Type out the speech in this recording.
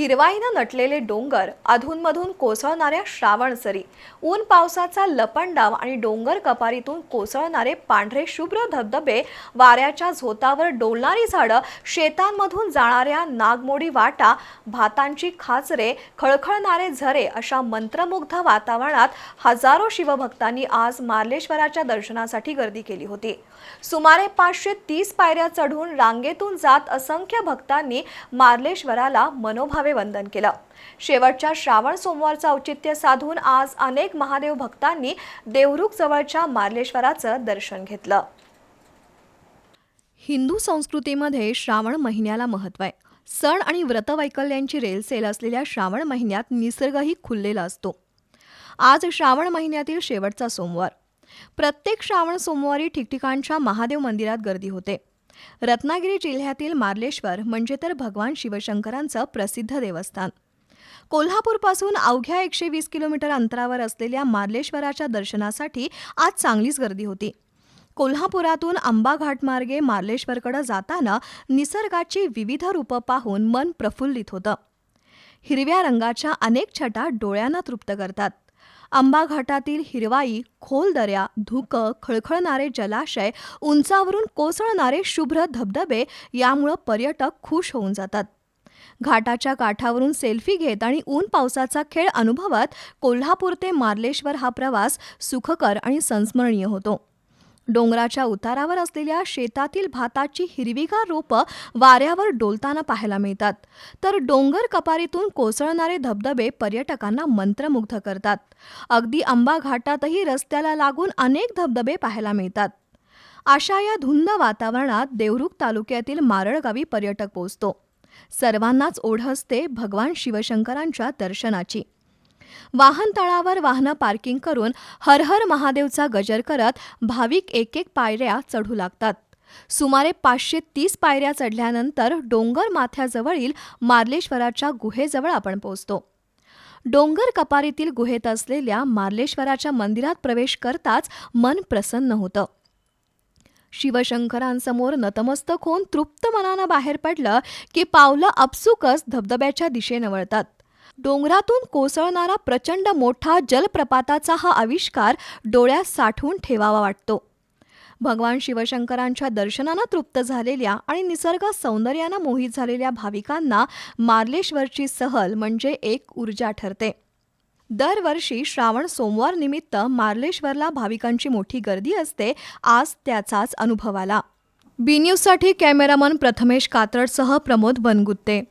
हिरवाईनं नटलेले डोंगर अधूनमधून कोसळणाऱ्या श्रावण सरी ऊन पावसाचा लपंडाव आणि डोंगर कपारीतून कोसळणारे पांढरे शुभ्र धबधबे वाऱ्याच्या झोतावर डोलणारी झाडं शेतांमधून जाणाऱ्या नागमोडी वाटा भातांची खाचरे खळखळणारे झरे अशा मंत्रमुग्ध वातावरणात हजारो शिवभक्तांनी आज मार्लेश्वराच्या दर्शनासाठी गर्दी केली होती. सुमारे पाचशे तीस पायऱ्या चढून रांगेतून जात असंख्य भक्तांनी मार्लेश्वराला मनोभावे वंदन केलं. शेवटच्या श्रावण सोमवारचं औचित्य साधून आज अनेक महादेव भक्तांनी देवरुख जवळच्या मार्लेश्वराचं दर्शन घेतलं. हिंदू संस्कृतीमध्ये श्रावण महिन्याला महत्त्व आहे. सण आणि व्रतवैकल्यांची रेलसेल असलेल्या श्रावण महिन्यात निसर्गही खुललेला असतो. आज श्रावण महिन्यातील शेवटचा सोमवार. प्रत्येक श्रावण सोमवारी ठिकठिकाणच्या महादेव मंदिरात गर्दी होते. रत्नागिरी जिल्ह्यातील मार्लेश्वर म्हणजे तर भगवान शिवशंकरांचं प्रसिद्ध देवस्थान. कोल्हापूरपासून अवघ्या एकशे वीस किलोमीटर अंतरावर असलेल्या मार्लेश्वराच्या दर्शनासाठी आज चांगलीच गर्दी होती. कोल्हापुरातून आंबा घाटमार्गे मार्लेश्वरकडे जाताना निसर्गाची विविध रूपं पाहून मन प्रफुल्लित होतं. हिरव्या रंगाच्या अनेक छटा डोळ्यांना तृप्त करतात. आंबा घाटातील हिरवाई खोल दऱ्या धुकं खळखळणारे जलाशय उंचावरून कोसळणारे शुभ्र धबधबे यामुळं पर्यटक खुश होऊन जातात. घाटाच्या काठावरून सेल्फी घेत आणि ऊन पावसाचा खेळ अनुभवत कोल्हापूर ते मार्लेश्वर हा प्रवास सुखकर आणि संस्मरणीय होतो. डोंगराच्या उतारावर असलेल्या शेतातील भाताची हिरवीगार रोपं वाऱ्यावर डोलताना पाहायला मिळतात. तर डोंगर कपारीतून कोसळणारे धबधबे पर्यटकांना मंत्रमुग्ध करतात. अगदी आंबा घाटातही रस्त्याला लागून अनेक धबधबे पाहायला मिळतात. अशा या धुंद वातावरणात देवरुख तालुक्यातील मारळगावी पर्यटक पोहोचतो. सर्वांनाच ओढ असते भगवान शिवशंकरांच्या दर्शनाची. वाहनतळावर वाहनं पार्किंग करून हर हर महादेवचा गजर करत भाविक एक एक पायऱ्या चढू लागतात. सुमारे पाचशे तीस पायऱ्या चढल्यानंतर डोंगर माथ्याजवळील मार्लेश्वराच्या गुहेजवळ आपण पोहोचतो. डोंगर कपारीतील गुहेत असलेल्या मार्लेश्वराच्या मंदिरात प्रवेश करताच मन प्रसन्न होतं. शिवशंकरांसमोर नतमस्तक होऊन तृप्त मनानं बाहेर पडलं की पावलं आपसुकच धबधब्याच्या दिशेनं वळतात. डोंगरातून कोसळणारा प्रचंड मोठा जलप्रपाताचा हा आविष्कार डोळ्यात साठवून ठेवावा वाटतो. भगवान शिवशंकरांच्या दर्शनानं तृप्त झालेल्या आणि निसर्ग सौंदर्यानं मोहित झालेल्या भाविकांना मार्लेश्वरची सहल म्हणजे एक ऊर्जा ठरते. दरवर्षी श्रावण सोमवार निमित्त मार्लेश्वरला भाविकांची मोठी गर्दी असते आज त्याचाच अनुभव आला बी न्यूजसाठी कॅमेरामन प्रथमेश कात्रडसह प्रमोद बनगुत्ते.